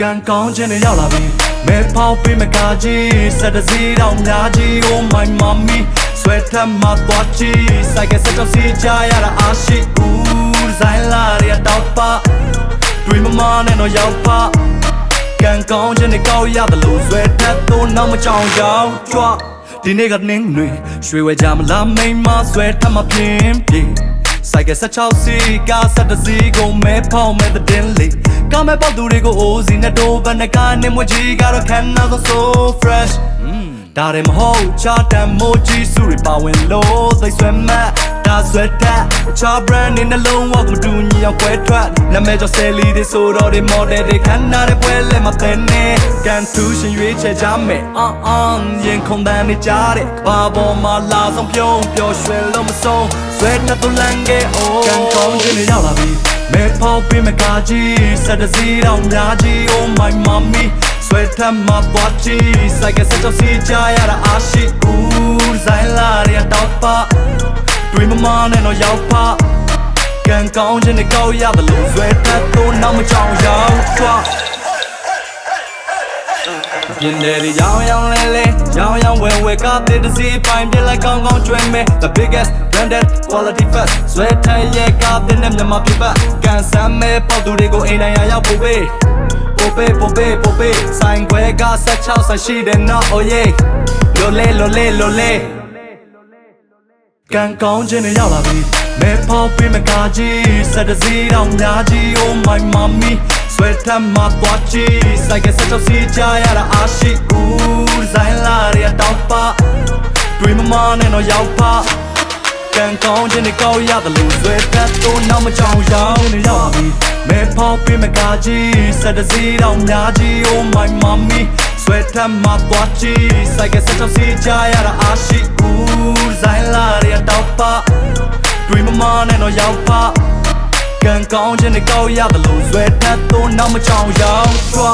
ကံကောင်းခြင်းနဲ့ရောက်လာပြီမဲဖောက်ပေးမကားကြီးစက်တစည်းတော့များကြီး Oh my mommy ဆွဲထက်မှသွားကြည့်စိုက်ကစက်တော့စီကြရတာအားရှိဦးဇိုင်းလာရတော့ပါတွေးမမနဲ့တော့ရောက်ပါကံကောင်းခြင်းနဲ့ကောက်ရတယ်လို့ဆွဲထက်တော့နောက်မချောင်ရောက်ကြွဒီနေ့ကနင်းတွေရွှေဝဲကြမလားမိန်မဆွဲထက်မှပြင်းပြေ စိုက်က16စီကားဆက်တစီကိုမဲဖောက်မဲ့တဲ့လေးကာမဲပေါက်သူတွေကိုအိုးစီနဲ့တိုးဘနဲ့ကနေမွကြီးကတော့ခံတော့ so fresh ဒါရမဟုတ်ချာတန်မိုးကြီးစုတွေပါဝင်လို့သိဆွဲမတ်ဒါဆွဲတက်ချာ brand နဲ့နှလုံးဝကမတူညီအောင်ပွဲထွက်နာမည်ကျော်ဆယ်လီတွေဆိုတော့ဒီ model တွေခံနာတဲ့ပွဲလဲမှာတဲ့နေကန်သူရှင်ရွေးချယ်ကြမယ်အန်အန်ရင်ခုန်တန်းနေကြတဲ့ဘာပေါ်မှာလာဆုံးပြုံးပျော်ရွှင်လို့မဆုံးဆွဲ တက်သူလန်ကဲအိုးကန်ကောင်းခြင်းတွေရောက်လာပြီမဲဖောက်ပေးမကားကြီးစက်တစည်းတော့များကြီး Oh my mommy ဆွဲထမ်းမှာသွားကြည့်စိုက်ကစက်တော့စီကြရတာအားရှိဦးဇိုင်းလာရတော့ပါတွေးမမနဲ့တော့ရောက်ပါကံကောင်းခြင်းနဲ့ကောက်ရတယ်လို့ဆွဲထပ်တော့နောက်မချောင်ရောက်ကြွား ပြင်းတယ်ဒီရောင်ရောင်လဲလဲရောင်ရောင်ဝဲဝဲကားတဲ့တစ်စီးပိုင်ပြလိုက်ကောင်းကောင်းကျွဲမဲ့ the biggest branded quality fast ဆွဲထက်ရဲ့ကားတဲ့နဲ့မြန်မာပြည်ပတ်ကန်ဆမ်းမဲ့ပေါက်သူတွေကိုအိမ်နိုင်ရရောက်ဖို့ပဲပိုပေပိုပေပိုပေဆိုင်ခွဲကဆက်ချောက်ဆက်ရှိတယ်နော် oh yeah လိုလေလိုလေလိုလေကန်ကောင်းခြင်းနဲ့ရောက်လာပြီမဲဖောက်ပေးမကားကြီးစက်တစည်းတော့များကြီး oh my mommy ဆွဲထမ်းမှာသွားကြည့်ဆိုင်ကဆက်ချောက်စီကြရတာအားရှိဦးဇိုင်းလာရတော့ပါတွေးမမနဲ့တော့ရောက်ပါကံကောင်းခြင်းနဲ့ကောက်ရတယ်လို့ဆွဲတတ်တော့နောက်မချောင်ရောက်နေရောက်ပြီမဲဖောက်ပေးမကားကြီးစက်တစည်းတော့များကြီး oh my mommy ဆွဲထမ်းမှာသွားကြည့်ဆိုင်ကဆက်ချောက်စီကြရတာအားရှိဦးဇိုင်းလာရတော့ပါတွေးမမနဲ့တော့ရောက်ပါ ကံကောင်းခြင်းနဲ့ကောက်ရတယ်လို့ဆွဲတတ်တော့နောက်မချောင်ရောက်ကြွ